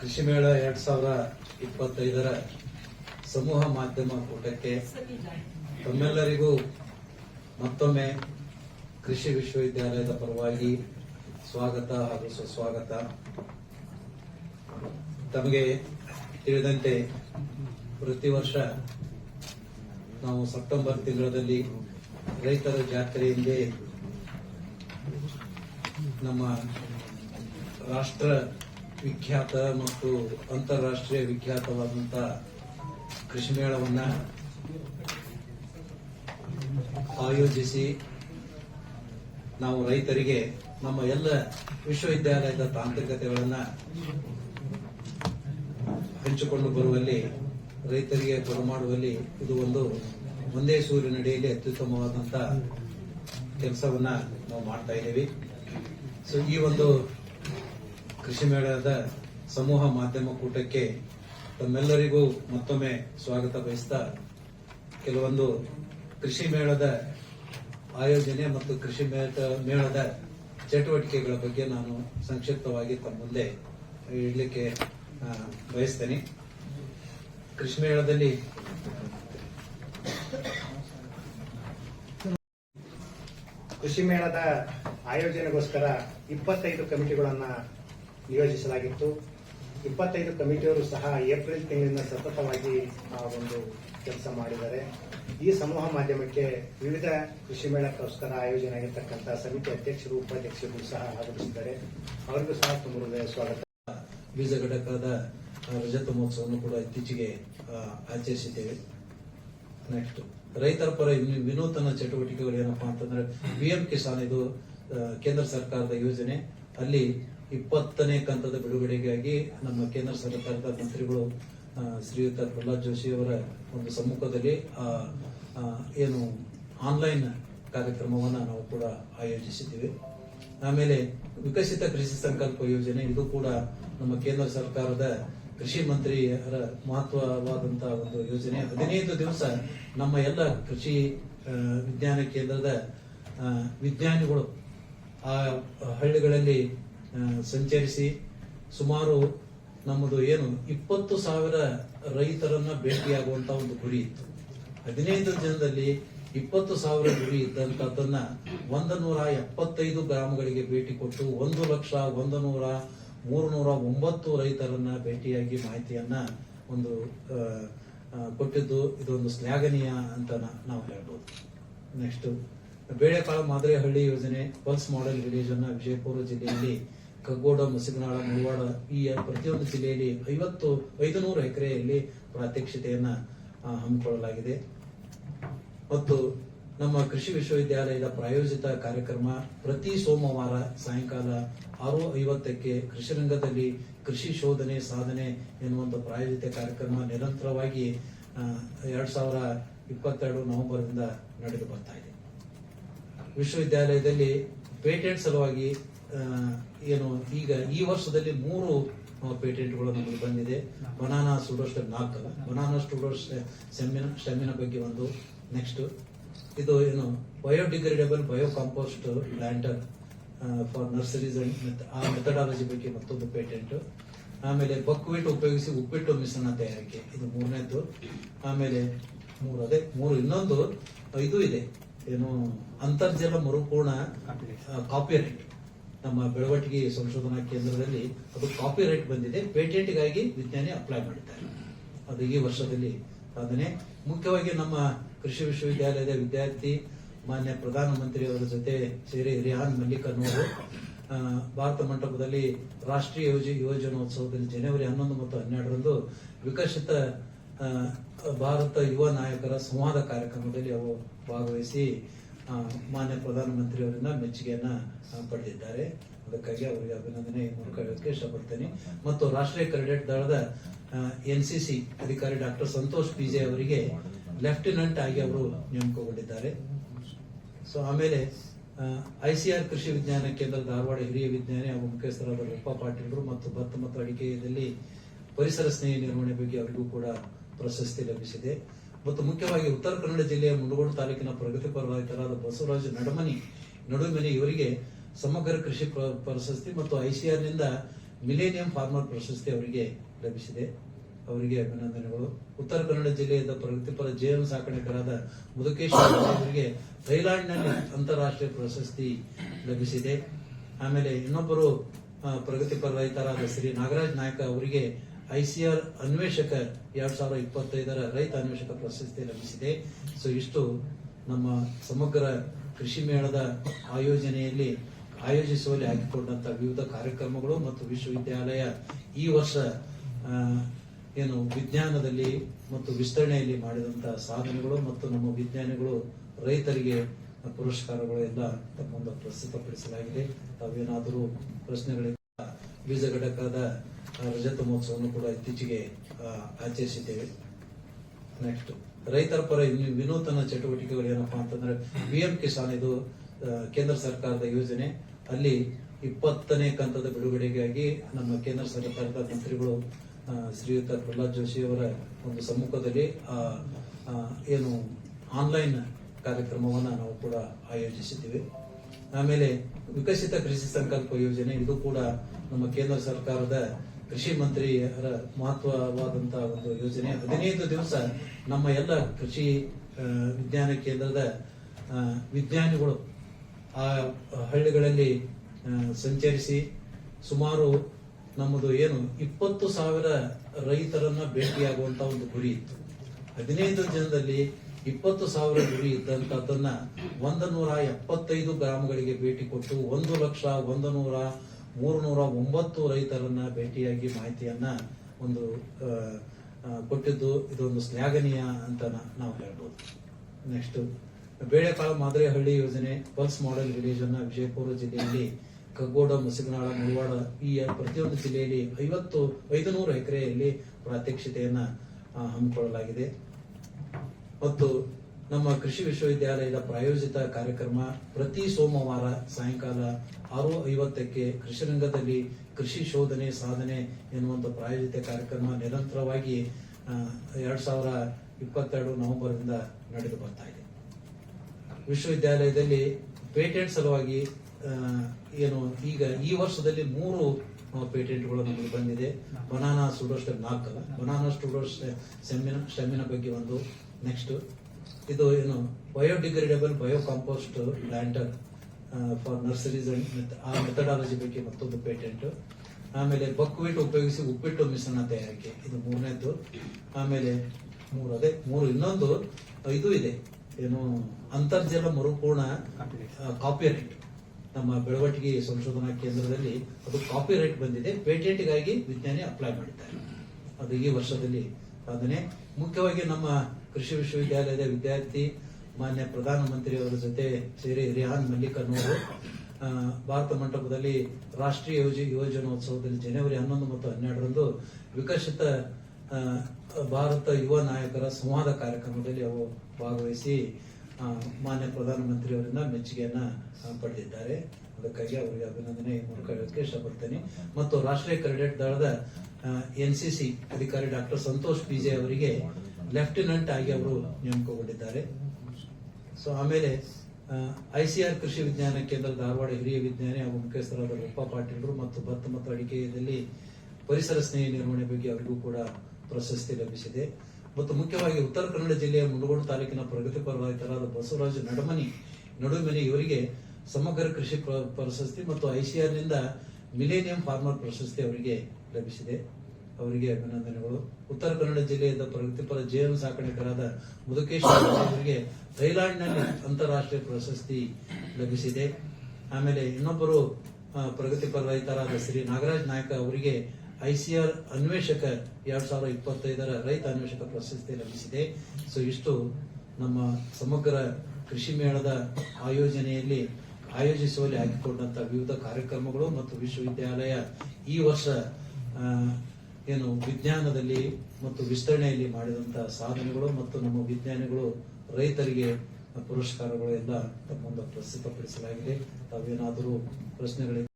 ಕೃಷಿ ಮೇಳ ಎರಡ್ ಸಾವಿರ ಇಪ್ಪತ್ತೈದರ ಸಮೂಹ ಮಾಧ್ಯಮ ಕೂಟಕ್ಕೆ ತಮ್ಮೆಲ್ಲರಿಗೂ ಮತ್ತೊಮ್ಮೆ ಕೃಷಿ ವಿಶ್ವವಿದ್ಯಾಲಯದ ಪರವಾಗಿ ಸ್ವಾಗತ ಹಾಗೂ ಸುಸ್ವಾಗತ. ತಮಗೆ ತಿಳಿದಂತೆ ಪ್ರತಿ ವರ್ಷ ನಾವು ಸೆಪ್ಟೆಂಬರ್ ತಿಂಗಳಲ್ಲಿ ರೈತರ ಜಾತ್ರೆ ಎಂದೇ ನಮ್ಮ ರಾಷ್ಟ್ರ ವಿಖ್ಯಾತ ಮತ್ತು ಅಂತಾರಾಷ್ಟ್ರೀಯ ವಿಖ್ಯಾತವಾದಂತ ಕೃಷಿ ಮೇಳವನ್ನ ಆಯೋಜಿಸಿ ನಾವು ರೈತರಿಗೆ ನಮ್ಮ ಎಲ್ಲ ವಿಶ್ವವಿದ್ಯಾಲಯದ ತಾಂತ್ರಿಕತೆಗಳನ್ನು ಹಂಚಿಕೊಂಡು ಬರುವಲ್ಲಿ, ರೈತರಿಗೆ ಬರಮಾಡುವಲ್ಲಿ ಇದು ಒಂದು ಒಂದೇ ಸೂರ್ಯನಡಿಯಲ್ಲಿ ಅತ್ಯುತ್ತಮವಾದಂಥ ಕೆಲಸವನ್ನ ನಾವು ಮಾಡ್ತಾ ಇದ್ದೀವಿ. ಸೊ ಈ ಒಂದು ಕೃಷಿ ಮೇಳದ ಸಮೂಹ ಮಾಧ್ಯಮ ಕೂಟಕ್ಕೆ ತಮ್ಮೆಲ್ಲರಿಗೂ ಮತ್ತೊಮ್ಮೆ ಸ್ವಾಗತ ಬಯಸ್ತಾ ಕೆಲವೊಂದು ಕೃಷಿ ಮೇಳದ ಆಯೋಜನೆ ಮತ್ತು ಕೃಷಿ ಮೇಳ- ಮೇಳದ ಚಟುವಟಿಕೆಗಳ ಬಗ್ಗೆ ನಾನು ಸಂಕ್ಷಿಪ್ತವಾಗಿ ತಮ್ಮ ಮುಂದೆ ಇಡಲಿಕ್ಕೆ ಬಯಸ್ತೇನೆ. ಕೃಷಿ ಮೇಳದಲ್ಲಿ ಕೃಷಿ ಮೇಳದ ಆಯೋಜನೆಗೋಸ್ಕರ ಇಪ್ಪತ್ತೈದು ಕಮಿಟಿಗಳನ್ನ ನಿಯೋಜಿಸಲಾಗಿತ್ತು. ಇಪ್ಪತ್ತೈದು ಕಮಿಟಿಯವರು ಸಹ ಏಪ್ರಿಲ್ ತಿಂಗಳಿಂದ ಸತತವಾಗಿ ಆ ಒಂದು ಕೆಲಸ ಮಾಡಿದ್ದಾರೆ. ಈ ಸಮೂಹ ಮಾಧ್ಯಮಕ್ಕೆ ವಿವಿಧ ಕೃಷಿ ಮೇಳಕ್ಕೋಸ್ಕರ ಆಯೋಜನೆ ಆಗಿರ್ತಕ್ಕಂಥ ಸಮಿತಿ ಅಧ್ಯಕ್ಷರು, ಉಪಾಧ್ಯಕ್ಷರು ಸಹ ಆಗಮಿಸಿದ್ದಾರೆ ಅವರಿಗೂ ಸಹ ತುಂಬ ಹೃದಯ ಸ್ವಾಗತ. ಬೀಜ ಘಟಕದ ರಜತ ಮಹೋತ್ಸವವನ್ನು ಕೂಡ ಇತ್ತೀಚೆಗೆ ಆಚರಿಸಿದ್ದೇವೆ. ನೆಕ್ಸ್ಟ್, ರೈತರ ಪರ ವಿನೂತನ ಚಟುವಟಿಕೆಗಳು ಏನಪ್ಪಾ ಅಂತಂದ್ರೆ ಪಿಎಂ ಕಿಸಾನ್ ಇದು ಕೇಂದ್ರ ಸರ್ಕಾರದ ಯೋಜನೆ. ಅಲ್ಲಿ ಇಪ್ಪತ್ತನೇ ಕಂತದ ಬಿಡುಗಡೆಗಾಗಿ ನಮ್ಮ ಕೇಂದ್ರ ಸರ್ಕಾರದ ಮಂತ್ರಿಗಳು ಶ್ರೀಯುತ ಪ್ರಹ್ಲಾದ್ ಜೋಶಿ ಅವರ ಒಂದು ಸಮ್ಮುಖದಲ್ಲಿ ಏನು ಆನ್ಲೈನ್ ಕಾರ್ಯಕ್ರಮವನ್ನ ನಾವು ಕೂಡ ಆಯೋಜಿಸಿದ್ದೀವಿ. ಆಮೇಲೆ ವಿಕಸಿತ ಕೃಷಿ ಸಂಕಲ್ಪ ಯೋಜನೆ, ಇದು ಕೂಡ ನಮ್ಮ ಕೇಂದ್ರ ಸರ್ಕಾರದ ಕೃಷಿ ಮಂತ್ರಿಯರ ಮಹತ್ವವಾದಂತಹ ಒಂದು ಯೋಜನೆ. ಹದಿನೈದು ದಿವಸ ನಮ್ಮ ಎಲ್ಲ ಕೃಷಿ ವಿಜ್ಞಾನ ಕೇಂದ್ರದ ವಿಜ್ಞಾನಿಗಳು ಆ ಹಳ್ಳಿಗಳಲ್ಲಿ ಸಂಚರಿಸಿ ಸುಮಾರು ನಮ್ಮದು ಏನು ಇಪ್ಪತ್ತು ಸಾವಿರ ರೈತರನ್ನ ಭೇಟಿಯಾಗುವಂತ ಒಂದು ಗುರಿ ಇತ್ತು. ಹದಿನೈದು ದಿನದಲ್ಲಿ ಇಪ್ಪತ್ತು ಸಾವಿರ ಗುರಿ ಇದ್ದಂತದನ್ನ ಒಂದು ನೂರ ಎಪ್ಪತ್ತೈದು ಗ್ರಾಮಗಳಿಗೆ ಭೇಟಿ ಕೊಟ್ಟು ಒಂದು ಲಕ್ಷ ಒಂದು ನೂರ ಮೂರು ನೂರ ಒಂಬತ್ತು ರೈತರನ್ನ ಭೇಟಿಯಾಗಿ ಮಾಹಿತಿಯನ್ನ ಒಂದು ಕೊಟ್ಟಿದ್ದು ಇದೊಂದು ಶ್ಲಾಘನೀಯ ಅಂತ ನಾವು ಹೇಳ್ಬೋದು. ನೆಕ್ಸ್ಟ್ ಬೇಳೆಕಾಳು ಮಾದರಿಹಳ್ಳಿ ಯೋಜನೆ ಪಲ್ಸ್ ಮಾಡೆಲ್ ವಿಲೇಜ್ ಅನ್ನ ವಿಜಯಪುರ ಜಿಲ್ಲೆಯಲ್ಲಿ ಕಗ್ಗೋಡ, ಮುಸಿಗನಾಳ, ಮುಳವಾಡ ಈ ಪ್ರತಿಯೊಂದು ಜಿಲ್ಲೆಯಲ್ಲಿ ಐವತ್ತು ಐದು ನೂರು ಎಕರೆಯಲ್ಲಿ ಪ್ರಾತ್ಯಕ್ಷಿತೆಯನ್ನ ಹಮ್ಮಿಕೊಳ್ಳಲಾಗಿದೆ. ಮತ್ತು ನಮ್ಮ ಕೃಷಿ ವಿಶ್ವವಿದ್ಯಾಲಯದ ಪ್ರಾಯೋಜಿತ ಕಾರ್ಯಕ್ರಮ ಪ್ರತಿ ಸೋಮವಾರ ಸಾಯಂಕಾಲ ಆರು ಐವತ್ತಕ್ಕೆ ಕೃಷಿ ರಂಗದಲ್ಲಿ ಕೃಷಿ ಶೋಧನೆ ಸಾಧನೆ ಎನ್ನುವಂತ ಪ್ರಾಯೋಜಿತ ಕಾರ್ಯಕ್ರಮ ನಿರಂತರವಾಗಿ ಎರಡ್ ಸಾವಿರ ಇಪ್ಪತ್ತೆರಡು ನವೆಂಬರ್ನಿಂದ ನಡೆದು ಬರ್ತಾ ಇದೆ. ವಿಶ್ವವಿದ್ಯಾಲಯದಲ್ಲಿ ಪೇಟೆಂಟ್ ಸಲುವಾಗಿ ಏನು, ಈಗ ಈ ವರ್ಷದಲ್ಲಿ ಮೂರು ಪೇಟೆಂಟ್ಗಳು ನಮಗೆ ಬಂದಿದೆ. ಬನಾನಾ ಸ್ಟೂಡೋಸ್ಟ್ ನಾಲ್ಕಲ್ಲ ಬನಾನಾ ಸ್ಟೂಡರ್ಸ್ ಸೆಮಿನ ಸ್ಟೆಮಿನ ಬಗ್ಗೆ ಒಂದು ನೆಕ್ಸ್ಟ್ ಇದು ಏನು, biodegradable bio compost planter for nurseries and ಆ ಮೆಥಡಾಲಜಿ ಬಗ್ಗೆ ಮತ್ತೊಂದು ಪೇಟೆಂಟ್. ಆಮೇಲೆ ಬಕ್ವೀಟ್ ಉಪಯೋಗಿಸಿ ಉಪ್ಪಿಟ್ಟು ಮಿಶ್ರಣ ತಯಾರಿಕೆ. ಇದು ಮೂರನೇದ್ದು. ಆಮೇಲೆ ಮೂರು ಅದೇ, ಮೂರು ಇನ್ನೊಂದು, ಇದು ಇದೆ. ಏನು, ಅಂತರ್ಜಲ ಮರುಪೂರ್ಣ ಕಾಪಿರೈಟ್ ನಮ್ಮ ಬೆಳವಟಿಗೆ ಸಂಶೋಧನಾ ಕೇಂದ್ರದಲ್ಲಿ ಅದು ಕಾಪಿ ರೈಟ್ ಬಂದಿದೆ. ಪೇಟೆಂಟ್ಗಾಗಿ ವಿಜ್ಞಾನಿ ಅಪ್ಲೈ ಮಾಡಿದ್ದಾರೆ. ಅದು ಈ ವರ್ಷದಲ್ಲಿ ಸಾಧನೆ. ಮುಖ್ಯವಾಗಿ ನಮ್ಮ ಕೃಷಿ ವಿಶ್ವವಿದ್ಯಾಲಯದ ವಿದ್ಯಾರ್ಥಿ, ಮಾನ್ಯ ಪ್ರಧಾನಮಂತ್ರಿ ಅವರ ಜೊತೆ ಸೇರಿ ರಿಹಾನ್ ಮಲ್ಲಿಕ್ ಅನ್ನುವರು ಭಾರತ ಮಂಟಪದಲ್ಲಿ ರಾಷ್ಟ್ರೀಯ ಯೋಜ ಯೋಜನೋತ್ಸವದಲ್ಲಿ ಜನವರಿ ಹನ್ನೊಂದು ಮತ್ತು ಹನ್ನೆರಡರಂದು ವಿಕಸಿತ ಭಾರತ ಯುವ ನಾಯಕರ ಸಂವಾದ ಕಾರ್ಯಕ್ರಮದಲ್ಲಿ ಅವರು ಭಾಗವಹಿಸಿ ಮಾನ್ಯ ಪ್ರಧಾನಮಂತ್ರಿ ಅವರಿಂದ ಮೆಚ್ಚುಗೆಯನ್ನ ಪಡೆದಿದ್ದಾರೆ. ಅದಕ್ಕಾಗಿ ಅವರಿಗೆ ಅಭಿನಂದನೆ ಮೂಲಕ ಹೇಳಕ್ಕೆ ಇಷ್ಟಪಡ್ತೇನೆ. ಮತ್ತು ರಾಷ್ಟ್ರೀಯ ಕ್ರೆಡಿಟ್ ದಳದ ಎನ್ಸಿಸಿ ಅಧಿಕಾರಿ ಡಾಕ್ಟರ್ ಸಂತೋಷ್ ಪಿಜೆ ಅವರಿಗೆ ಲೆಫ್ಟಿನೆಂಟ್ ಆಗಿ ಅವರು ನೇಮಕಗೊಂಡಿದ್ದಾರೆ. ಸೊ, ಆಮೇಲೆ ಐಸಿಆರ್ ಕೃಷಿ ವಿಜ್ಞಾನ ಕೇಂದ್ರ ಧಾರವಾಡ ಹಿರಿಯ ವಿಜ್ಞಾನಿ ಹಾಗೂ ಮುಖ್ಯಸ್ಥರಾದ ರೂಪಾ ಪಾಟೀಲ್ರು ಮತ್ತು ಭತ್ತ ಮತ್ತು ಅಡಿಕೆಯಲ್ಲಿ ಪರಿಸರ ಸ್ನೇಹಿ ನಿರ್ವಹಣೆ ಬಗ್ಗೆ ಅವರಿಗೂ ಕೂಡ ಪ್ರಶಸ್ತಿ ಲಭಿಸಿದೆ. ಮತ್ತು ಮುಖ್ಯವಾಗಿ ಉತ್ತರ ಕನ್ನಡ ಜಿಲ್ಲೆಯ ಮುಂಡಗೋಡು ತಾಲೂಕಿನ ಪ್ರಗತಿಪರ ರೈತರಾದ ಬಸವರಾಜ ನಡಮನಿ ನಡುಮನಿ ಇವರಿಗೆ ಸಮಗ್ರ ಕೃಷಿ ಪ್ರ- ಪ್ರಶಸ್ತಿ ಮತ್ತು ಐಸಿಆರ್ನಿಂದ ಮಿಲೇನಿಯಂ ಫಾರ್ಮರ್ ಪ್ರಶಸ್ತಿ ಅವರಿಗೆ ಲಭಿಸಿದೆ. ಅವರಿಗೆ ಅಭಿನಂದನೆಗಳು. ಉತ್ತರ ಕನ್ನಡ ಜಿಲ್ಲೆಯಿಂದ ಪ್ರಗತಿಪರ ಜೇನು ಸಾಕಾಣಿಕರಾದ ಮುದುಕೇಶ್ವರ ಅವರಿಗೆ ಥೈಲ್ಯಾಂಡ್ನಲ್ಲಿ ಅಂತಾರಾಷ್ಟ್ರೀಯ ಪ್ರಶಸ್ತಿ ಲಭಿಸಿದೆ. ಆಮೇಲೆ ಇನ್ನೊಬ್ಬರು ಪ್ರಗತಿ ಪ್ರಗತಿಪರ ರೈತರಾದ ಶ್ರೀ ನಾಗರಾಜ್ ನಾಯಕ ಅವರಿಗೆ ಐಸಿಆರ್ ಅನ್ವೇಷಕ ಎರಡ್ ಸಾವಿರದ ಇಪ್ಪತ್ತೈದರ ರೈತ ಅನ್ವೇಷಕ ಪ್ರಶಸ್ತಿ ಲಭಿಸಿದೆ. ಸೊ ಇಷ್ಟು ನಮ್ಮ ಸಮಗ್ರ ಕೃಷಿ ಮೇಳದ ಆಯೋಜನೆಯಲ್ಲಿ ಆಯೋಜಿಸುವಲ್ಲಿ ಹಾಕಿಕೊಂಡಂಥ ವಿವಿಧ ಕಾರ್ಯಕ್ರಮಗಳು ಮತ್ತು ವಿಶ್ವವಿದ್ಯಾಲಯ ಈ ವರ್ಷ ಏನು ವಿಜ್ಞಾನದಲ್ಲಿ ಮತ್ತು ವಿಸ್ತರಣೆಯಲ್ಲಿ ಮಾಡಿದಂತ ಸಾಧನೆಗಳು ಮತ್ತು ನಮ್ಮ ವಿಜ್ಞಾನಿಗಳು ರೈತರಿಗೆ ಪುರಸ್ಕಾರಗಳು ಎಲ್ಲ ತಮ್ಮ ಮುಂದೆ ಪ್ರಸ್ತುತಪಡಿಸಲಾಗಿದೆ ತಾವೇನಾದರೂ ಪ್ರಶ್ನೆಗಳಿಂದ ಬೀಜ ಘಟಕದ ರಜತ ಮಹೋತ್ಸವವನ್ನು ಕೂಡ ಇತ್ತೀಚೆಗೆ ಆಚರಿಸಿದ್ದೇವೆ. ನೆಕ್ಸ್ಟ್ ರೈತರ ಪರ ವಿನೂತನ ಚಟುವಟಿಕೆಗಳು ಏನಪ್ಪಾ ಅಂತಂದ್ರೆ ಪಿಎಂ ಕಿಸಾನ್ ಇದು ಕೇಂದ್ರ ಸರ್ಕಾರದ ಯೋಜನೆ. ಅಲ್ಲಿ ಇಪ್ಪತ್ತನೇ ಕಂತದ ಬಿಡುಗಡೆಗಾಗಿ ನಮ್ಮ ಕೇಂದ್ರ ಸರ್ಕಾರದ ಮಂತ್ರಿಗಳು ಶ್ರೀಯುತ ಪ್ರಹ್ಲಾದ್ ಜೋಶಿ ಅವರ ಒಂದು ಸಮ್ಮುಖದಲ್ಲಿ ಏನು ಆನ್ಲೈನ್ ಕಾರ್ಯಕ್ರಮವನ್ನ ನಾವು ಕೂಡ ಆಯೋಜಿಸಿದ್ದೀವಿ. ಆಮೇಲೆ ವಿಕಸಿತ ಕೃಷಿ ಸಂಕಲ್ಪ ಯೋಜನೆ, ಇದು ಕೂಡ ನಮ್ಮ ಕೇಂದ್ರ ಸರ್ಕಾರದ ಕೃಷಿ ಮಂತ್ರಿಯರ ಮಹತ್ವವಾದಂತಹ ಒಂದು ಯೋಜನೆ. ಹದಿನೈದು ದಿವಸ ನಮ್ಮ ಎಲ್ಲ ಕೃಷಿ ವಿಜ್ಞಾನ ಕೇಂದ್ರದ ವಿಜ್ಞಾನಿಗಳು ಆ ಹಳ್ಳಿಗಳಲ್ಲಿ ಸಂಚರಿಸಿ ಸುಮಾರು ನಮ್ಮದು ಏನು ಇಪ್ಪತ್ತು ಸಾವಿರ ರೈತರನ್ನ ಭೇಟಿಯಾಗುವಂತ ಒಂದು ಗುರಿ ಇತ್ತು. ಹದಿನೈದು ದಿನದಲ್ಲಿ ಇಪ್ಪತ್ತು ಸಾವಿರ ಗುರಿ ಇದ್ದಂತದನ್ನ ಒಂದು ನೂರ ಎಪ್ಪತ್ತೈದು ಗ್ರಾಮಗಳಿಗೆ ಭೇಟಿ ಕೊಟ್ಟು ಒಂದು ಲಕ್ಷ ಒಂದು ನೂರ ಮೂರು ನೂರ ಒಂಬತ್ತು ರೈತರನ್ನ ಭೇಟಿಯಾಗಿ ಮಾಹಿತಿಯನ್ನ ಒಂದು ಕೊಟ್ಟಿದ್ದು ಇದೊಂದು ಶ್ಲಾಘನೀಯ ಅಂತ ನಾವು ಹೇಳ್ಬೋದು. ನೆಕ್ಸ್ಟ್ ಬೇಳೆಕಾಳು ಮಾದರಿಹಳ್ಳಿ ಯೋಜನೆ ಪಲ್ಸ್ ಮಾಡೆಲ್ ವಿಲೇಜ್ ಅನ್ನ ವಿಜಯಪುರ ಜಿಲ್ಲೆಯಲ್ಲಿ ಕಗ್ಗೋಡ, ಮುಸುಗನಾಳ, ಮುಳವಾಡ ಈ ಪ್ರತಿಯೊಂದು ಜಿಲ್ಲೆಯಲ್ಲಿ ಐವತ್ತು ಐದು ನೂರು ಎಕರೆಯಲ್ಲಿ ಪ್ರಾತ್ಯಕ್ಷಿತೆಯನ್ನ ಹಮ್ಮಿಕೊಳ್ಳಲಾಗಿದೆ. ಮತ್ತು ನಮ್ಮ ಕೃಷಿ ವಿಶ್ವವಿದ್ಯಾಲಯದ ಪ್ರಾಯೋಜಿತ ಕಾರ್ಯಕ್ರಮ ಪ್ರತಿ ಸೋಮವಾರ ಸಾಯಂಕಾಲ ಆರು ಐವತ್ತಕ್ಕೆ ಕೃಷಿ ರಂಗದಲ್ಲಿ ಕೃಷಿ ಶೋಧನೆ ಸಾಧನೆ ಎನ್ನುವಂತ ಪ್ರಾಯೋಜಿತ ಕಾರ್ಯಕ್ರಮ ನಿರಂತರವಾಗಿ ಎರಡ್ ಸಾವಿರ ಇಪ್ಪತ್ತೆರಡು ನವೆಂಬರ್ ಇಂದ ನಡೆದು ಬರ್ತಾ ಇದೆ. ವಿಶ್ವವಿದ್ಯಾಲಯದಲ್ಲಿ ಪೇಟೆಂಟ್ ಸಲುವಾಗಿ ಏನು ಈಗ ಈ ವರ್ಷದಲ್ಲಿ ಮೂರು ಪೇಟೆಂಟ್ಗಳು ನಮಗೆ ಬಂದಿದೆ. ಬನಾನಾ ಸ್ಟೂಡೋಸ್ಟ್ ನಾಲ್ಕಲ್ಲ. ಬನಾನಾ ಸ್ಟೂಡೋಸ್ಟ್ ಸೆಮಿನ ಸ್ಟೆಮಿನ ಬಗ್ಗೆ ಒಂದು, ನೆಕ್ಸ್ಟ್. ಇದು ಏನು biodegradable bio compost planter for nurseries ಆ ಮೆಥಡಾಲಜಿ ಬಗ್ಗೆ ಮತ್ತೊಂದು ಪೇಟೆಂಟ್ ಆಮೇಲೆ ಬಕ್ವೀಟ್ ಉಪಯೋಗಿಸಿ ಉಪ್ಪಿಟ್ಟು ಮಿಶ್ರಣ ತಯಾರಿಕೆ. ಇದು ಮೂರನೇದ್ದು. ಆಮೇಲೆ ಮೂರು ಅದೇ ಮೂರು. ಇನ್ನೊಂದು ಇದು ಇದೆ. ಏನು ಅಂತರ್ಜಲ ಮರುಪೂರ್ಣ ಕಾಪಿರೈಟ್ ನಮ್ಮ ಬೆಳವಟಿಗೆ ಸಂಶೋಧನಾ ಕೇಂದ್ರದಲ್ಲಿ ಅದು ಕಾಪಿರೈಟ್ ಬಂದಿದೆ. ಪೇಟೆಂಟ್ಗಾಗಿ ವಿಜ್ಞಾನಿ ಅಪ್ಲೈ ಮಾಡಿದ್ದಾರೆ. ಅದು ಈ ವರ್ಷದಲ್ಲಿ ಸಾಧನೆ. ಮುಖ್ಯವಾಗಿ ನಮ್ಮ ಕೃಷಿ ವಿಶ್ವವಿದ್ಯಾಲಯದ ವಿದ್ಯಾರ್ಥಿ, ಮಾನ್ಯ ಪ್ರಧಾನಮಂತ್ರಿ ಅವರ ಜೊತೆ ಸೇರಿ ರಿಹಾನ್ ಮಲ್ಲಿಕ್ ಅನ್ನೋರು ಭಾರತ ಮಂಟಪದಲ್ಲಿ ರಾಷ್ಟ್ರೀಯ ಯೋಜ ಯೋಜನೋತ್ಸವದಲ್ಲಿ ಜನವರಿ ಹನ್ನೊಂದು ಮತ್ತು ಹನ್ನೆರಡರಂದು ವಿಕಸಿತ ಭಾರತ ಯುವ ನಾಯಕರ ಸಂವಾದ ಕಾರ್ಯಕ್ರಮದಲ್ಲಿ ಅವರು ಭಾಗವಹಿಸಿ ಮಾನ್ಯ ಪ್ರಧಾನಮಂತ್ರಿಯವರಿಂದ ಮೆಚ್ಚುಗೆಯನ್ನ ಪಡೆದಿದ್ದಾರೆ. ಅದಕ್ಕಾಗಿ ಅವರಿಗೆ ಅಭಿನಂದನೆ. ಮೂಲಕ ಹೇಳಕ್ಕೆ ಇಷ್ಟಪಡ್ತೇನೆ. ಮತ್ತು ರಾಷ್ಟ್ರೀಯ ಕ್ರೆಡಿಟ್ ದಳದ ಎನ್ಸಿಸಿ ಅಧಿಕಾರಿ ಡಾಕ್ಟರ್ ಸಂತೋಷ್ ಪಿಜೆ ಅವರಿಗೆ ಲೆಫ್ಟಿನೆಂಟ್ ಆಗಿ ಅವರು ನೇಮಕಗೊಂಡಿದ್ದಾರೆ. ಸೊ ಆಮೇಲೆ ಐಸಿಆರ್ ಕೃಷಿ ವಿಜ್ಞಾನ ಕೇಂದ್ರ ಧಾರವಾಡ ಹಿರಿಯ ವಿಜ್ಞಾನಿ ಹಾಗೂ ಮುಖ್ಯಸ್ಥರಾದ ರೂಪಾ ಪಾಟೀಲ್ರು ಮತ್ತು ಭತ್ತ ಮತ್ತು ಅಡಿಕೆಯಲ್ಲಿ ಪರಿಸರ ಸ್ನೇಹಿ ನಿರ್ವಹಣೆ ಬಗ್ಗೆ ಅವರಿಗೂ ಕೂಡ ಪ್ರಶಸ್ತಿ ಲಭಿಸಿದೆ. ಮತ್ತು ಮುಖ್ಯವಾಗಿ ಉತ್ತರ ಕನ್ನಡ ಜಿಲ್ಲೆಯ ಮುಂಡಗೋಡು ತಾಲೂಕಿನ ರೈತರಾದ ಬಸವರಾಜ ನಡಮನಿ ನಡುಮನಿ ಇವರಿಗೆ ಸಮಗ್ರ ಕೃಷಿ ಪ್ರ- ಪ್ರಶಸ್ತಿ ಮತ್ತು ಐಸಿಆರ್ನಿಂದ ಮಿಲೇನಿಯಂ ಫಾರ್ಮರ್ ಪ್ರಶಸ್ತಿ ಅವರಿಗೆ ಲಭಿಸಿದೆ. ಅವರಿಗೆ ಅಭಿನಂದನೆಗಳು. ಉತ್ತರ ಕನ್ನಡ ಜಿಲ್ಲೆಯಿಂದ ಪ್ರಗತಿಪರ ಜೇನು ಸಾಕಾಣಿಕರಾದ ಮುದುಕೇಶ್ವರ ಅವರಿಗೆ ಥೈಲ್ಯಾಂಡ್ನಲ್ಲಿ ಅಂತಾರಾಷ್ಟ್ರೀಯ ಪ್ರಶಸ್ತಿ ಲಭಿಸಿದೆ. ಆಮೇಲೆ ಇನ್ನೊಬ್ಬರು ಪ್ರಗತಿಪರ ರೈತರಾದ ಶ್ರೀ ನಾಗರಾಜ್ ನಾಯಕ ಅವರಿಗೆ ಐಸಿಆರ್ ಅನ್ವೇಷಕ ಎರಡ್ ಸಾವಿರದ ಇಪ್ಪತ್ತೈದರ ರೈತ ಅನ್ವೇಷಕ ಪ್ರಶಸ್ತಿ ಲಭಿಸಿದೆ. ಸೊ, ಇಷ್ಟು ನಮ್ಮ ಸಮಗ್ರ ಕೃಷಿ ಮೇಳದ ಆಯೋಜನೆಯಲ್ಲಿ ಆಯೋಜಿಸುವಲ್ಲಿ ಹಾಕಿಕೊಂಡಂತಹ ವಿವಿಧ ಕಾರ್ಯಕ್ರಮಗಳು ಮತ್ತು ವಿಶ್ವವಿದ್ಯಾಲಯ ಈ ವರ್ಷ ಏನು ವಿಜ್ಞಾನದಲ್ಲಿ ಮತ್ತು ವಿಸ್ತರಣೆಯಲ್ಲಿ ಮಾಡಿದಂತ ಸಾಧನೆಗಳು ಮತ್ತು ನಮ್ಮ ವಿಜ್ಞಾನಿಗಳು, ರೈತರಿಗೆ ಪುರಸ್ಕಾರಗಳು ಎಲ್ಲ ತಮ್ಮ ಪ್ರಸ್ತುತಪಡಿಸಲಾಗಿದೆ ತಾವೇನಾದರೂ ಪ್ರಶ್ನೆಗಳಿಗೆ